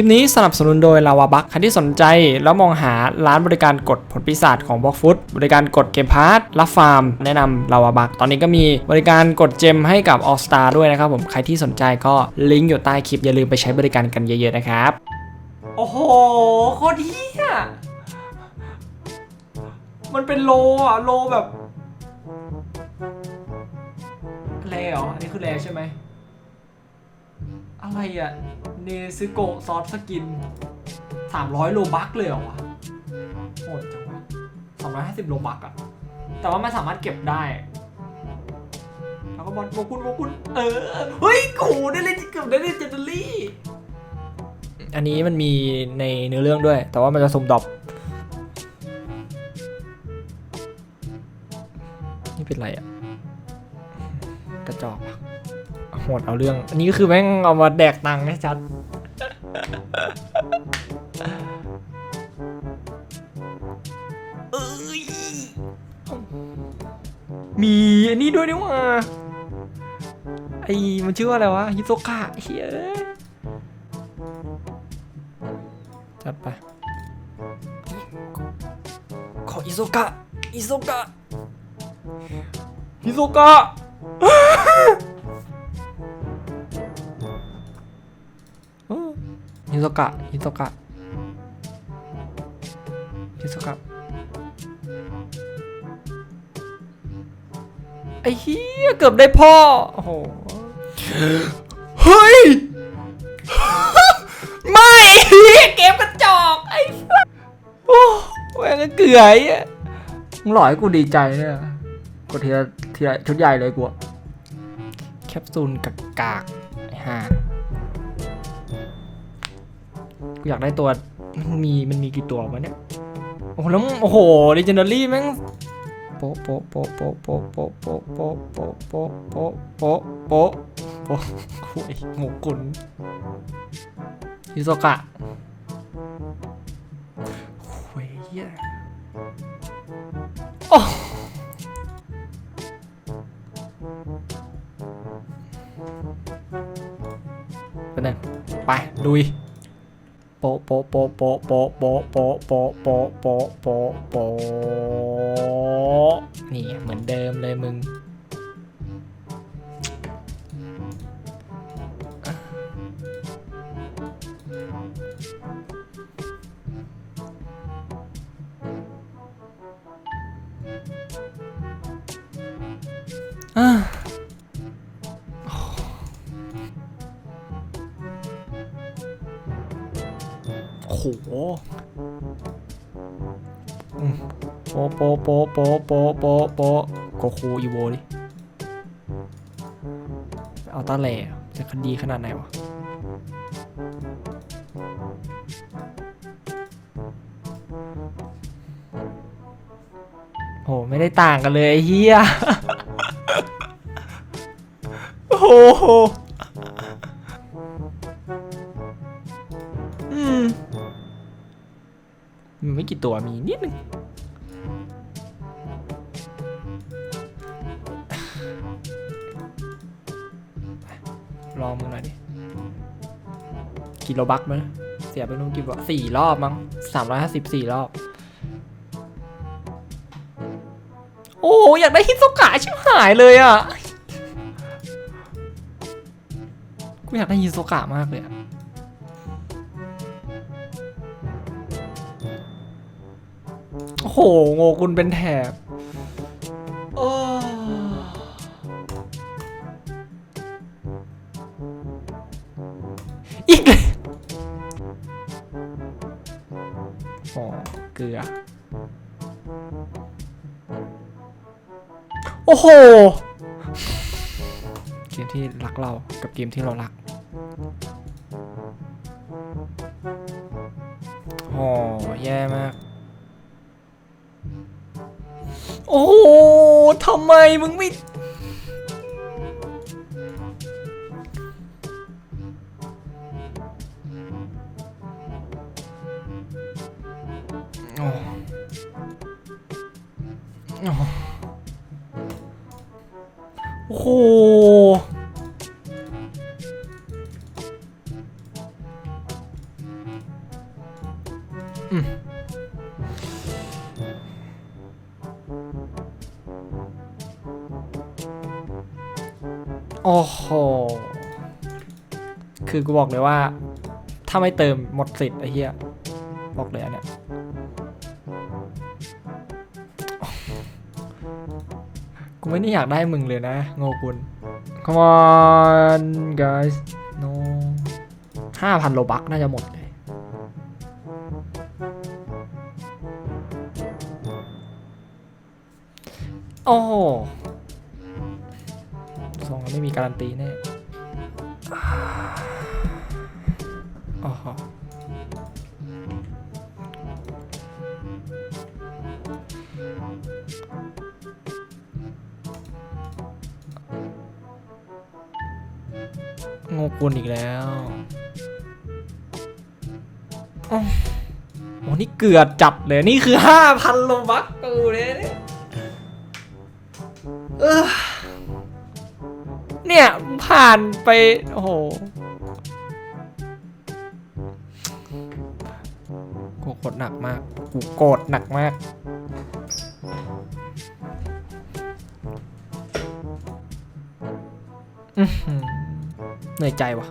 ลิปนี้สนับสนุนโดยลาวาบักใครที่สนใจแล้วมองหาร้านบริการกดผลปีศาจของบล็อกฟุตบริการกดเกมพาร์ทรับฟาร์ม แนะนำลาวาบักตอนนี้ก็มีบริการกดเจมให้กับ All Star ด้วยนะครับผมใครที่สนใจก็ลิงก์อยู่ใต้คลิปอย่าลืมไปใช้บริการกันเยอะๆนะครับ โอ้โหโคตรเฮียมันเป็นโลอะโลแบบแรเหรออันนี้คือแรใช่ไหม อะไรอะ เนซึโกะซอฟสกิน 300 โลบักเลยเหรอวะโหดจังวะ250 โลบักอะแต่ว่ามันสามารถเก็บได้ แล้วก็บอลโมกุนโมกุนเออ เฮ้ยกูได้เล่นเกือบได้เล่นเจนเนอรี่อันนี้มันมีในเนื้อเรื่องด้วย แต่ว่ามันจะสมดอบนี่เป็นไรอะกระจอกว่ะ โหดเอาเรื่อง อันนี้คือแม่งเอามาแดกตังค์ให้ชัดมีอันนี้ด้วยนี่ว่าไอ้มันชื่อว่าอะไรวะฮิโซกะเฮ้ยจัดไปขออิโซกะอิโซกะอิโซกะ โซกะฮิโซกะฮิโซกะไอ้เฮียเกือบได้พ่อ โอ้โห เฮ้ย ไม่เฮียเกมกระจอก ไอ้โอ้แม่งเกลือไอะมึงหล่อให้กูดีใจเนี่ยกดทีละทีละชุดใหญ่เลยกูแคปซูลกากกากๆไอ้ห่า กูอยากได้ตัวมันมีมันมีกี่ตัววะเนี่ยโอ้โหแล้วโอ้โหดิจิน a ลี่แม่งโป๊ะโป๊ะโป๊ะโป๊ะโป๊ะโป๊ะโป๊ะโป๊ะโป๊ะโป๊ะโป๊ะโป๊ะโป๊ะโป๊ะคุยหมูกุนฮิโซกะคุยเหี้ยโอ้เป็นไงไปลุย โป๊ะโป๊ะโป๊ะโป๊ะโป๊ะโป๊ะโป๊ะโป๊ะโป๊ะโป๊ะโป๊ะโป๊ะนี่เหมือนเดิมเลยมึงอ่ โหโปโปโปโปโปโปโปะโกคูอีโวดิเอาตาแหล่จะคดีขนาดไหนวะโหไม่ได้ต่างกันเลยเฮียโอ้โห มีไม่กี่ตัวมีนิดนึงลอมึงหน่อยดิกิโลบักมั้ยเสียไปนู่นกี่บาทสี่รอบมั้งสามร้อยห้าสิบสี่รอบ โอ้อยากได้ฮิตโซกะชิบหายเลยอะ กูอยากได้ฮิตโซกะมากเลยอะ โอ้โหโงกุลเป็นแถบโอ้อีกเลยอ๋อเกลือ โอ้โห เกมที่รักเรากับเกมที่เรารักโอ้แย่มาก โอ้โหทำไมมึงไม่ โอ้โอ้โห โอ้โห คือกูบอกเลยว่า ถ้าไม่เติมหมดสิทธิ์ไอ้เหี้ย บอกเลยอันเนี้ยกูไม่ได้อยากได้มึงเลยนะ โงกุล come on guys no ห้าพันโลบักน่าจะหมดเลย โอ้โห ไม่มีการันตีแน่โอ้โหโงกุลอีกแล้วโอ้โหนี่เกือบจับเลย นี่คือห้าพันโลบักกูเลยเนี่ยเออ เนี่ย ผ่านไป โอ้โหกูกดหนักมาก กูโกรธหนักมาก เหนื่อยใจว่ะ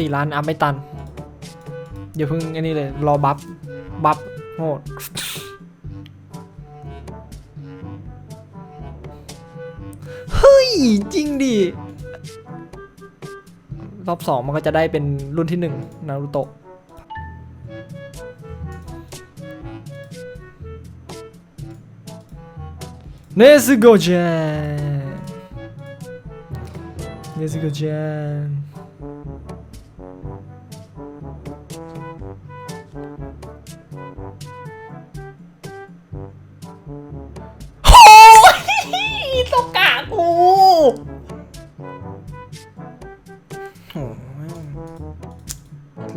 สี่ล้านอัพไม่ตัน เดี๋ยวเพิ่งอันนี้เลย รอบัฟ บัฟโหดเฮ้ย จริงดิ รอบสองมันก็จะได้เป็นรุ่นที่หนึ่งนารูโตะเนสโกเจนเนสโกเจน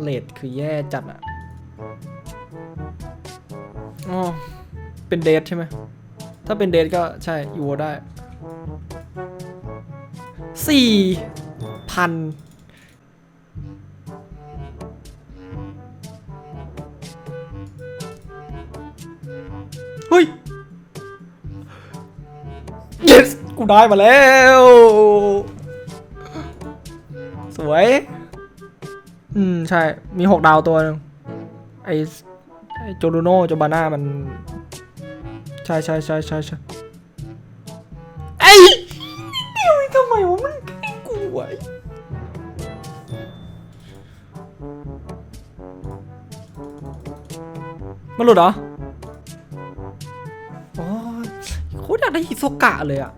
เลดคือแย่จัดอะอ๋อ เป็นเดทใช่ไหม ถ้าเป็นเดทก็ใช่ยูโวได้สี่พันเฮ้ย yes กูได้มาแล้ว สวยอืม ใช่ มีหกดาวตัวหนึงไอไอโจลูโนโจบาน่ามัน ใช่ใช่ใช่ใช่ใช่ไอ้เดี๋ยวทำไมวะมันใกล้กูไว้มันหลุดเหรอโอ้ยโคตรอยากได้ฮิโซกะเลยอะ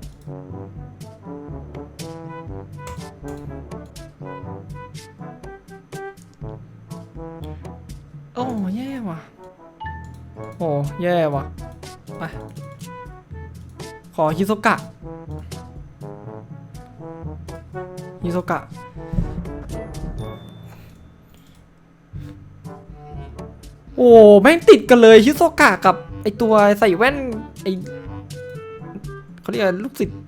วะโอ้แย่ว่ะไปขอฮิโซกะฮิโซกะโอ้แม่งติดกันเลยฮิโซกะกับไอตัวใส่แว่นไอเขาเรียกลูกศิษย์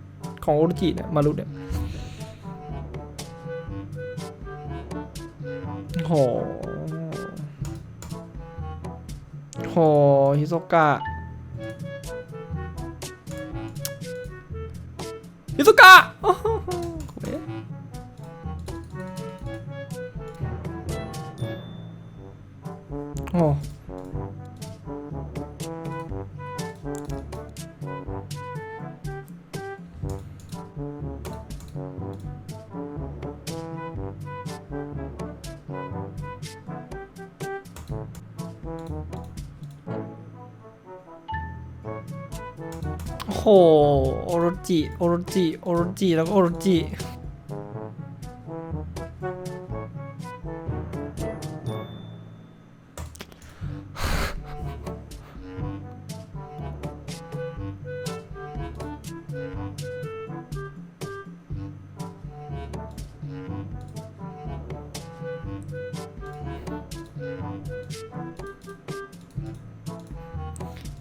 ของโอรจิเนี่ยมารุเนี่ยโห โหฮิโซกะฮิโซกะโอ้ โหโอ้โอ้โห โอโรจิ โอโรจิ โอโรจิ แล้วก็โอโรจิ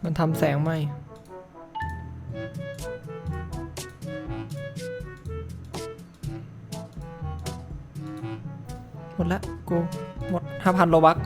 มันทำแสงไหม กูหมดห้าพันโลบัก